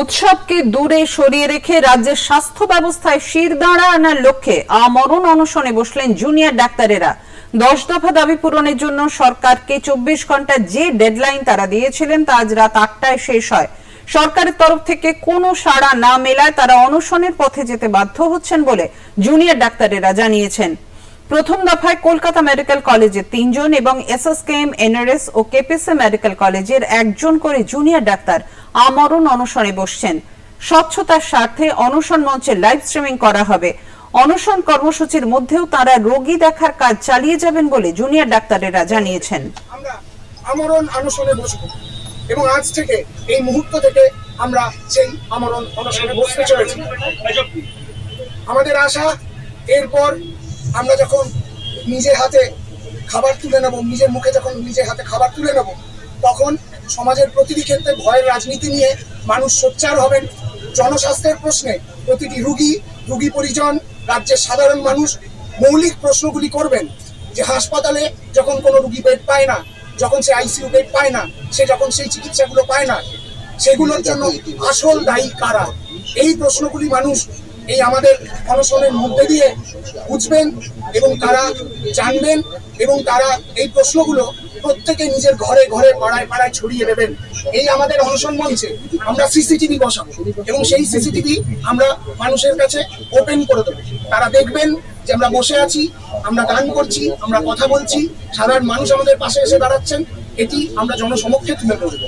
উৎসবকে দূরে সরিয়ে রেখে রাজ্যের স্বাস্থ্য ব্যবস্থায় শিরদাঁড়া আনার লক্ষ্যে আমরণ অনশনে বসলেন জুনিয়র ডাক্তারেরা। দশ দফা দাবি পূরণের জন্য সরকারকে চব্বিশ ঘণ্টা যে ডেডলাইন তারা দিয়েছিলেন তা আজ রাত আটটায় শেষ হয়। সরকারের তরফ থেকে কোনো সাড়া না মেলায় তারা অনশনের পথে যেতে বাধ্য হচ্ছেন বলে জুনিয়র ডাক্তারেরা জানিয়েছেন। প্রথম দফায় কলকাতা মেডিকেল কলেজের তিনজন এবং S S K M, N R S ও কেপিসি মেডিকেল কলেজের একজন করে জুনিয়র ডাক্তার আমরণ অনশনে বসছেন। স্বচ্ছতার স্বার্থে অনশন মঞ্চে লাইভ স্ট্রিমিং করা হবে। অনশন কর্মসূচির মধ্যেও তারা রোগী দেখার কাজ চালিয়ে যাবেন বলে জুনিয়র ডাক্তারেরা জানিয়েছেন। আমরা আমরণ অনশনে বসব এবং আজ থেকে এই মুহূর্ত থেকে আমরা সেই আমরণ অনশনে বসতে চলেছি। আমাদের আশা, এরপর আমরা যখন নিজের হাতে খাবার তুলে নেব, নিজের মুখে যখন নিজের হাতে খাবার তুলে নেব, তখন সমাজের প্রতিটি ক্ষেত্রে ভয়ের রাজনীতি নিয়ে মানুষ সোচ্চার হবেন। জনস্বাস্থ্যের প্রশ্নে প্রতিটি রুগী রুগী পরিজন, রাজ্যের সাধারণ মানুষ মৌলিক প্রশ্নগুলি করবেন। যে হাসপাতালে যখন কোনো রুগী বেড পায় না, যখন সে আইসিইউ বেড পায় না, সে যখন সেই চিকিৎসাগুলো পায় না, সেগুলোর জন্য আসল দায়ী কারা? এই প্রশ্নগুলি মানুষ এই আমাদের অনশনের মধ্যে দিয়ে বুঝবেন এবং তারা জানবেন এবং তারা এই প্রশ্নগুলো প্রত্যেকে নিজের ঘরে ঘরে পাড়ায় পাড়ায় ছড়িয়ে দেবেন। এই আমাদের অনশন মঞ্চে আমরা সিসিটিভি বসাবো এবং সেই সিসিটিভি আমরা মানুষের কাছে ওপেন করে দেবো। তারা দেখবেন যে আমরা বসে আছি, আমরা গান করছি, আমরা কথা বলছি, সাধারণ মানুষ আমাদের পাশে এসে দাঁড়াচ্ছেন, এটি আমরা জনসমক্ষে তুলে ধরবো।